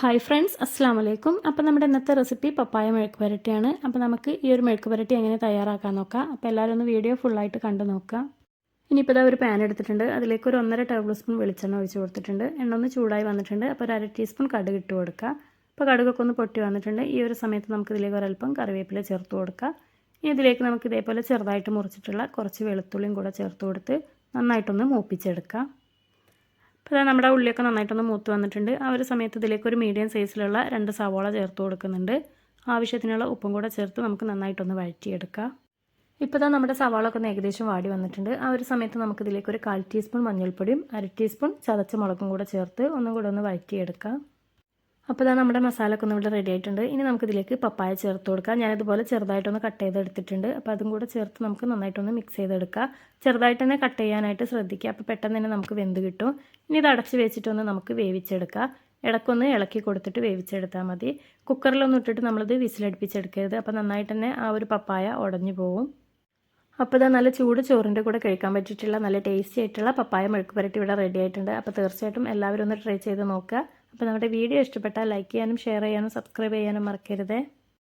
Hi friends അസ്സാം വലൈക്കും അപ്പോൾ നമ്മുടെ ഇന്നത്തെ റെസിപ്പി പപ്പായ മെഴുക്ക് പുരട്ടിയാണ് അപ്പോൾ നമുക്ക് ഈ ഒരു മെഴുക്ക് പുരട്ടി എങ്ങനെ തയ്യാറാക്കാൻ നോക്കാം. അപ്പോൾ എല്ലാവരും ഒന്ന് വീഡിയോ ഫുള്ളായിട്ട് കണ്ടു നോക്കുക. ഇനിയിപ്പോൾ ഇതാ ഒരു പാൻ എടുത്തിട്ടുണ്ട്. അതിലേക്ക് ഒരു ഒന്നര ടേബിൾ സ്പൂൺ വെളിച്ചെണ്ണ ഒഴിച്ച് കൊടുത്തിട്ടുണ്ട്. എണ്ണ ഒന്ന് ചൂടായി വന്നിട്ടുണ്ട്. അപ്പോൾ ഒരു അര ടീസ്പൂൺ കടുക് ഇട്ട് കൊടുക്കുക. അപ്പോൾ കടുകൊക്കെ ഒന്ന് പൊട്ടി വന്നിട്ടുണ്ട്. ഈ ഒരു സമയത്ത് നമുക്ക് ഇതിലേക്ക് ഒരല്പം കറിവേപ്പില ചേർത്ത് കൊടുക്കുക. ഇനി ഇതിലേക്ക് നമുക്ക് ഇതേപോലെ ചെറുതായിട്ട് മുറിച്ചിട്ടുള്ള കുറച്ച് വെളുത്തുള്ളിയും കൂടെ ചേർത്ത് കൊടുത്ത് നന്നായിട്ടൊന്ന് മൂപ്പിച്ചെടുക്കുക. അപ്പോൾ നമ്മുടെ ഉള്ളിയൊക്കെ നന്നായിട്ടൊന്ന് മൂത്ത് വന്നിട്ടുണ്ട്. ആ ഒരു സമയത്ത് ഇതിലേക്ക് ഒരു മീഡിയം സൈസിലുള്ള രണ്ട് സവോള ചേർത്ത് കൊടുക്കുന്നുണ്ട്. ആവശ്യത്തിനുള്ള ഉപ്പും കൂടെ ചേർത്ത് നമുക്ക് നന്നായിട്ടൊന്ന് വഴറ്റിയെടുക്കാം. ഇപ്പോൾ തന്നെ നമ്മുടെ സവാള ഒക്കെ ഏകദേശം വാടി വന്നിട്ടുണ്ട്. ആ ഒരു സമയത്ത് നമുക്ക് ഇതിലേക്ക് ഒരു കാൽ ടീസ്പൂൺ മഞ്ഞൾപ്പൊടിയും അര ടീസ്പൂൺ ചതച്ച മുളകും കൂടെ ചേർത്ത് ഒന്നും കൂടെ ഒന്ന് വഴറ്റിയെടുക്കാം. അപ്പോൾ ഇതാ നമ്മുടെ മസാല ഒക്കെ ഇവിടെ റെഡി ആയിട്ടുണ്ട്. ഇനി നമുക്കിതിലേക്ക് പപ്പായ ചേർത്ത് കൊടുക്കാം. ഞാനിതുപോലെ ചെറുതായിട്ടൊന്ന് കട്ട് ചെയ്തെടുത്തിട്ടുണ്ട്. അപ്പോൾ അതും കൂടെ ചേർത്ത് നമുക്ക് നന്നായിട്ടൊന്ന് മിക്സ് ചെയ്തെടുക്കുക ചെറുതായിട്ട് തന്നെ കട്ട് ചെയ്യാനായിട്ട് ശ്രദ്ധിക്കുക അപ്പോൾ പെട്ടെന്ന് തന്നെ നമുക്ക് വെന്ത് കിട്ടും. ഇനി ഇത് അടച്ച് വെച്ചിട്ടൊന്ന് നമുക്ക് വേവിച്ചെടുക്കാം. ഇടക്കൊന്ന് ഇളക്കി കൊടുത്തിട്ട് വേവിച്ചെടുത്താൽ മതി. കുക്കറിലൊന്നും ഇട്ടിട്ട് നമ്മളിത് വിസിലടുപ്പിച്ചെടുക്കരുത്. അപ്പോൾ നന്നായിട്ട് തന്നെ ആ ഒരു പപ്പായ ഉടഞ്ഞു പോകും അപ്പോൾ ഇതാ നല്ല ചൂട് ചോറിന്റെ കൂടെ കഴിക്കാൻ പറ്റിയിട്ടുള്ള നല്ല ടേസ്റ്റി ആയിട്ടുള്ള പപ്പായ മെഴുക്ക് പുരട്ടി ഇവിടെ റെഡി ആയിട്ടുണ്ട്. അപ്പോൾ തീർച്ചയായിട്ടും എല്ലാവരും ഒന്ന് ട്രൈ ചെയ്ത് നോക്കുക അപ്പോൾ നമ്മുടെ വീഡിയോ ഇഷ്ടപ്പെട്ടാൽ ലൈക്ക് ചെയ്യാനും ഷെയർ ചെയ്യാനും സബ്സ്ക്രൈബ് ചെയ്യാനും മറക്കരുതേ.